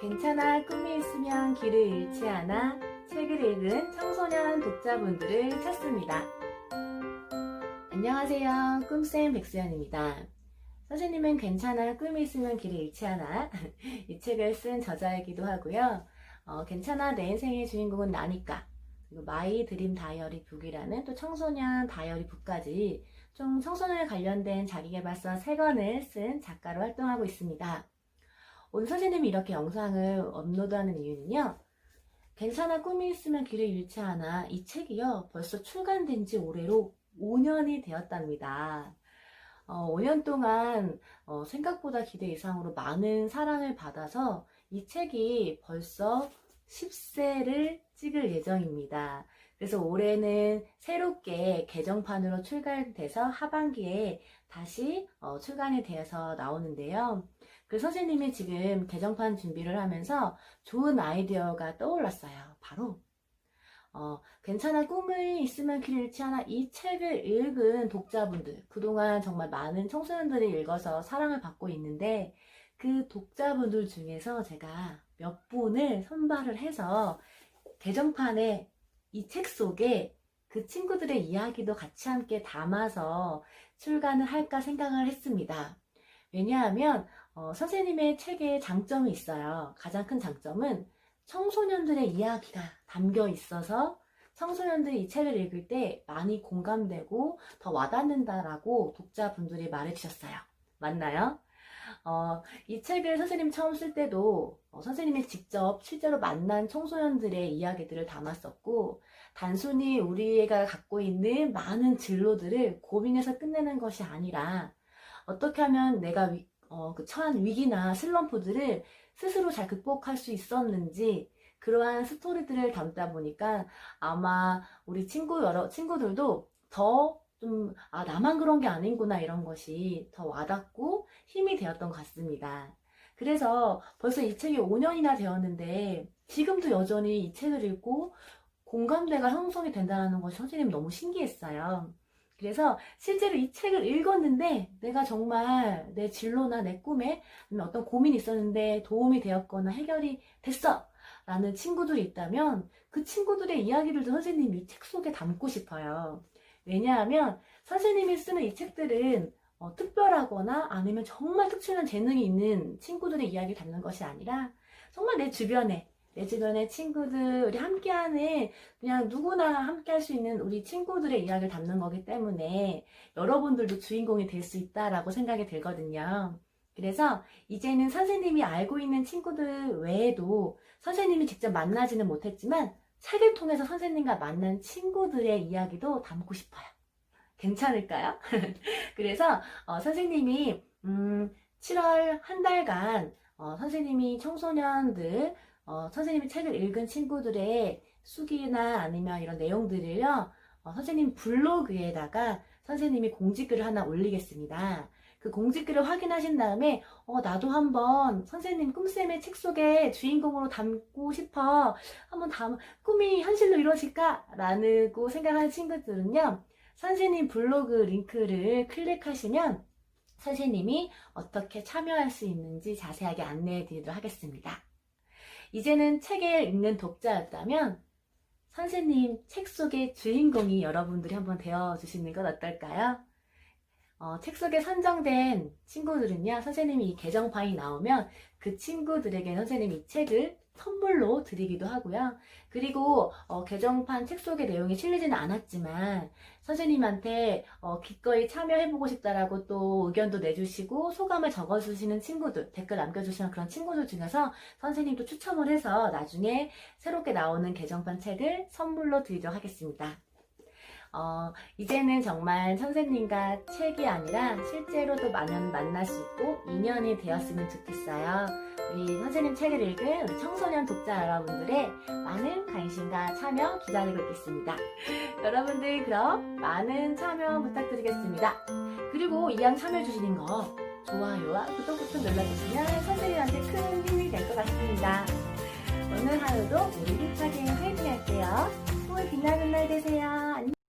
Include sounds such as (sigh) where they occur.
괜찮아 꿈이 있으면 길을 잃지 않아 책을 읽은 청소년 독자분들을 찾습니다. 안녕하세요. 꿈쌤 백수연입니다. 선생님은 괜찮아 꿈이 있으면 길을 잃지 않아 (laughs) 이 책을 쓴 저자이기도 하고요. 어, 괜찮아 내 인생의 주인공은 나니까 그리고 마이 드림 다이어리 북이라는 또 청소년 다이어리 북까지 좀 청소년에 관련된 자기계발서 3권을 쓴 작가로 활동하고 있습니다. 오늘 선생님이 이렇게 영상을 업로드하는 이유는요. 괜찮아 꿈이 있으면 길을 잃지 않아 이 책이요 벌써 출간된 지 올해로 5년이 되었답니다. 어, 5년 동안 어, 생각보다 기대 이상으로 많은 사랑을 받아서 이 책이 벌써 10세를 찍을 예정입니다. 그래서 올해는 새롭게 개정판으로 출간돼서 하반기에 다시 어, 출간이 되어서 나오는데요. 그 선생님이 지금 개정판 준비를 하면서 좋은 아이디어가 떠올랐어요. 바로 어, 괜찮아 꿈을 있으면 길 잃지 않아 이 책을 읽은 독자분들 그동안 정말 많은 청소년들이 읽어서 사랑을 받고 있는데 그 독자분들 중에서 제가 몇 분을 선발을 해서 개정판에 이 책 속에 그 친구들의 이야기도 같이 함께 담아서 출간을 할까 생각을 했습니다. 왜냐하면 어, 선생님의 책에 장점이 있어요. 가장 큰 장점은 청소년들의 이야기가 담겨 있어서 청소년들이 이 책을 읽을 때 많이 공감되고 더 와닿는다라고 독자분들이 말해주셨어요. 맞나요? 어, 이 책을 선생님 처음 쓸 때도 어, 선생님이 직접 실제로 만난 청소년들의 이야기들을 담았었고 단순히 우리가 갖고 있는 많은 진로들을 고민해서 끝내는 것이 아니라 어떻게 하면 내가 위, 어, 그 처한 위기나 슬럼프들을 스스로 잘 극복할 수 있었는지 그러한 스토리들을 담다 보니까 아마 우리 친구 여러 친구들도 더 좀, 아, 나만 그런 게 아닌구나, 이런 것이 더 와닿고 힘이 되었던 것 같습니다. 그래서 벌써 이 책이 5년이나 되었는데, 지금도 여전히 이 책을 읽고 공감대가 형성이 된다는 것이 선생님 너무 신기했어요. 그래서 실제로 이 책을 읽었는데, 내가 정말 내 진로나 내 꿈에 어떤 고민이 있었는데 도움이 되었거나 해결이 됐어! 라는 친구들이 있다면, 그 친구들의 이야기들도 선생님 이책 속에 담고 싶어요. 왜냐하면 선생님이 쓰는 이 책들은 어, 특별하거나 아니면 정말 특출난 재능이 있는 친구들의 이야기를 담는 것이 아니라 정말 내 주변에 내 주변의 친구들이 함께하는 그냥 누구나 함께할 수 있는 우리 친구들의 이야기를 담는 거기 때문에 여러분들도 주인공이 될 수 있다라고 생각이 들거든요. 그래서 이제는 선생님이 알고 있는 친구들 외에도 선생님이 직접 만나지는 못했지만 책을 통해서 선생님과 만난 친구들의 이야기도 담고 싶어요. 괜찮을까요? (laughs) 그래서 어, 선생님이 음, 7월 한 달간 어, 선생님이 청소년들 어, 선생님이 책을 읽은 친구들의 수기나 아니면 이런 내용들을요 어, 선생님 블로그에다가 선생님이 공지글을 하나 올리겠습니다. 그 공지글을 확인하신 다음에 어, 나도 한번 선생님 꿈쌤의 책 속에 주인공으로 담고 싶어 한번 담 꿈이 현실로 이루어질까? 라고 생각하는 친구들은요 선생님 블로그 링크를 클릭하시면 선생님이 어떻게 참여할 수 있는지 자세하게 안내해 드리도록 하겠습니다. 이제는 책을 읽는 독자였다면 선생님 책 속의 주인공이 여러분들이 한번 되어주시는 건 어떨까요? 어, 책 속에 선정된 친구들은요, 선생님이 이 개정판이 나오면 그 친구들에게 선생님이 이 책을 선물로 드리기도 하고요. 그리고 어, 개정판 책 속의 내용이 실리지는 않았지만 선생님한테 어, 기꺼이 참여해보고 싶다라고 또 의견도 내주시고 소감을 적어주시는 친구들, 댓글 남겨주시는 그런 친구들 중에서 선생님도 추첨을 해서 나중에 새롭게 나오는 개정판 책을 선물로 드리도록 하겠습니다. 어, 이제는 정말 선생님과 책이 아니라 실제로도 많은 만날 수 있고 인연이 되었으면 좋겠어요. 우리 선생님 책을 읽은 우리 청소년 독자 여러분들의 많은 관심과 참여 기다리고 있겠습니다. 여러분들 그럼 많은 참여 부탁드리겠습니다. 그리고 이왕 참여해주시는 거 좋아요와 구독 버튼 눌러주시면 선생님한테 큰 힘이 될 것 같습니다. 오늘 하루도 우리 힘차게 화이팅 할게요. 꿈을 빛나는 날 되세요.